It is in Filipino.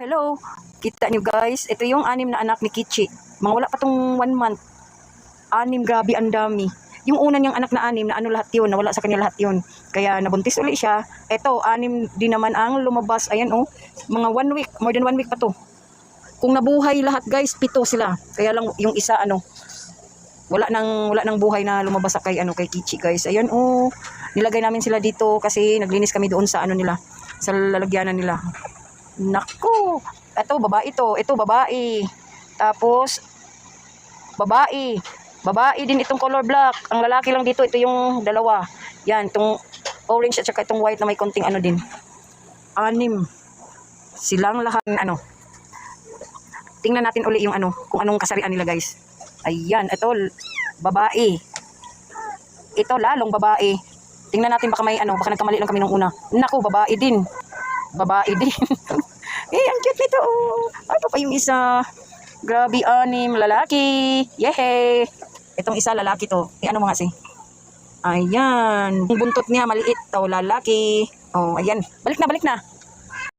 Hello, kita niyo guys, ito yung anim na anak ni Kichi. Mga wala pa tong one month. Anim, grabe, ang dami. Yung una niyang anak na anim, na ano lahat yun, nawala sa kanya lahat yun. Kaya nabuntis uli siya. Ito, anim din naman ang lumabas. Ayan oh, mga one week, more than one week pa to. Kung nabuhay lahat guys, pito sila. Kaya lang yung isa ano, wala nang wala nang buhay na lumabas sa kay ano kay Kichi guys. Ayan oh, nilagay namin sila dito kasi naglinis kami doon sa ano nila, sa lalagyanan nila. Nako, ito babae to, ito babae. Tapos babae. Babae din itong color black. Ang lalaki lang dito, ito yung dalawa. Yan, itong orange at saka itong white na may konting ano din. Anim. Silang lahat ano. Tingnan natin uli yung ano, kung anong kasarian nila guys. Ayan, ito babae. Ito lalong babae. Tingnan natin baka may ano, baka nagkamali lang kami nung una. Nako, babae din. Babae din. eh, ang cute nito. Oh. Ano pa yung isa? Grabe, anim, lalaki. Yehey! Itong isa, lalaki to. Eh, ano mga si? Ayan. Yung buntot niya, maliit to, lalaki. Oh, ayan. Balik na, balik na.